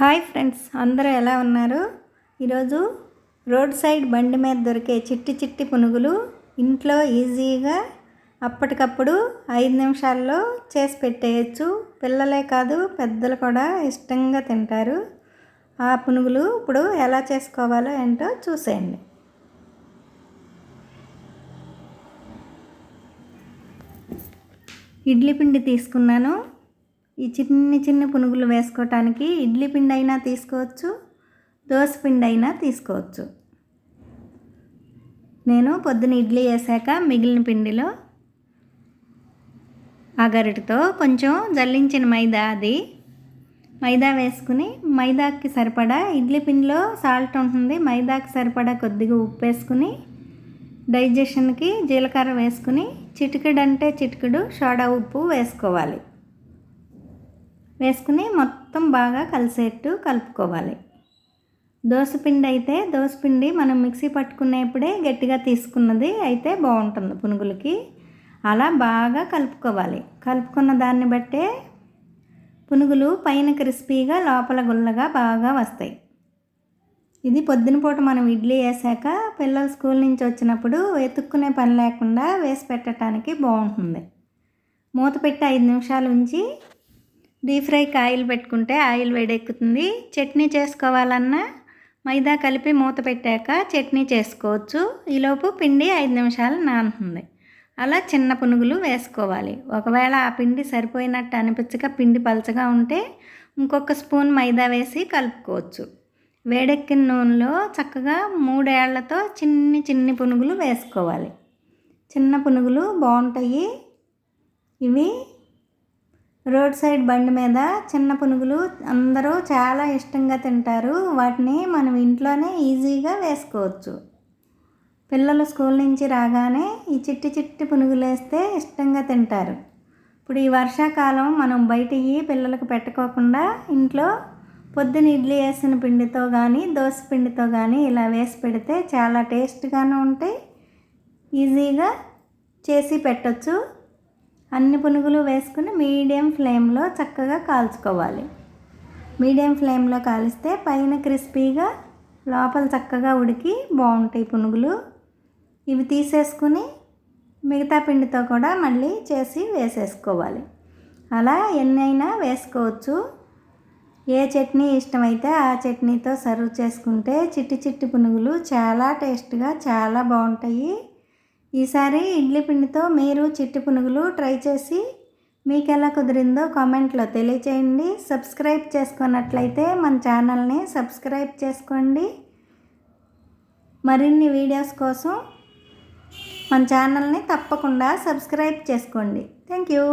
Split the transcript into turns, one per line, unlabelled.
Hi friends అందరూ ఎలా ఉన్నారు? ఈరోజు రోడ్ సైడ్ బండి మీద దొరికే చిట్టి చిట్టి పునుగులు ఇంట్లో ఈజీగా అప్పటికప్పుడు ఐదు నిమిషాల్లో చేసి పెట్టేయచ్చు. పిల్లలే కాదు పెద్దలు కూడా ఇష్టంగా తింటారు. ఆ పునుగులు ఇప్పుడు ఎలా చేసుకోవాలో ఏంటో చూసేయండి. ఇడ్లీ పిండి తీసుకున్నాను. ఈ చిన్ని చిన్ని పునుగులు వేసుకోవటానికి ఇడ్లీ పిండి అయినా తీసుకోవచ్చు దోశ పిండి అయినా తీసుకోవచ్చు. నేను పొద్దున ఇడ్లీ వేసాక మిగిలిన పిండిలో ఆ గరిటతో కొంచెం జల్లించిన మైదా అది. మైదా వేసుకుని మైదాకి సరిపడా ఇడ్లీ పిండిలో సాల్ట్ ఉంటుంది మైదాకి సరిపడా కొద్దిగా ఉప్పు వేసుకుని డైజెషన్కి జీలకర్ర వేసుకుని చిటికెడు అంటే చిటికెడు సోడా ఉప్పు వేసుకోవాలి. వేసుకుని మొత్తం బాగా కలిసేట్టు కలుపుకోవాలి. దోసపిండి అయితే దోసపిండి మనం మిక్సీ పట్టుకునేప్పుడే గట్టిగా తీసుకున్నది అయితే బాగుంటుంది పునుగులకి. అలా బాగా కలుపుకోవాలి. కలుపుకున్న దాన్ని బట్టే పునుగులు పైన క్రిస్పీగా లోపల గుల్లగా బాగా వస్తాయి. ఇది పొద్దున పూట మనం ఇడ్లీ వేసాక పిల్లలు స్కూల్ నుంచి వచ్చినప్పుడు వెతుక్కునే పని లేకుండా వేసి పెట్టడానికి బాగుంటుంది. మూత పెట్టి ఐదు నిమిషాలు ఉంచి డీప్ ఫ్రైకి ఆయిల్ పెట్టుకుంటే ఆయిల్ వేడెక్కుతుంది. చట్నీ చేసుకోవాలన్నా మైదా కలిపి మూత పెట్టాక చట్నీ చేసుకోవచ్చు. ఈలోపు పిండి ఐదు నిమిషాలు నానుతుంది. అలా చిన్న పునుగులు వేసుకోవాలి. ఒకవేళ ఆ పిండి సరిపోయినట్టు అనిపించక పిండి పలచగా ఉంటే ఇంకొక స్పూన్ మైదా వేసి కలుపుకోవచ్చు. వేడెక్కిన నూనెలో చక్కగా మూడేళ్ళతో చిన్ని చిన్ని పునుగులు వేసుకోవాలి. చిన్న పునుగులు బాగుంటాయి. ఇవి రోడ్ సైడ్ బండి మీద చిన్న పునుగులు అందరూ చాలా ఇష్టంగా తింటారు. వాటిని మనం ఇంట్లోనే ఈజీగా వేసుకోవచ్చు. పిల్లలు స్కూల్ నుంచి రాగానే ఈ చిట్టి చిట్టి పునుగులు వేస్తే ఇష్టంగా తింటారు. ఇప్పుడు ఈ వర్షాకాలం మనం బయట పిల్లలకు పెట్టుకోకుండా ఇంట్లో పొద్దున ఇడ్లీ వేసిన పిండితో కానీ దోశ పిండితో కానీ ఇలా వేసి పెడితే చాలా టేస్ట్గానే ఉంటాయి. ఈజీగా చేసి పెట్టచ్చు. అన్ని పునుగులు వేసుకుని మీడియం ఫ్లేమ్లో చక్కగా కాల్చుకోవాలి. మీడియం ఫ్లేమ్లో కాలిస్తే పైన క్రిస్పీగా లోపల చక్కగా ఉడికి బాగుంటాయి పునుగులు. ఇవి తీసేసుకుని మిగతా పిండితో కూడా మళ్ళీ చేసి వేసేసుకోవాలి. అలా ఎన్నైనా వేసుకోవచ్చు. ఏ చట్నీ ఇష్టమైతే ఆ చట్నీతో సర్వ్ చేసుకుంటే చిట్టి చిట్టి పునుగులు చాలా టేస్ట్గా చాలా బాగుంటాయి. ఈసారి ఇడ్లీ పిండితో మీరు చిట్టి పునుగులు ట్రై చేసి మీకు ఎలా కుదిరిందో కామెంట్లో తెలియచేయండి. సబ్స్క్రైబ్ చేసుకున్నట్లయితే మన ఛానల్ని సబ్స్క్రైబ్ చేసుకోండి. మరిన్ని వీడియోస్ కోసం మన ఛానల్ని తప్పకుండా సబ్స్క్రైబ్ చేసుకోండి. Thank you.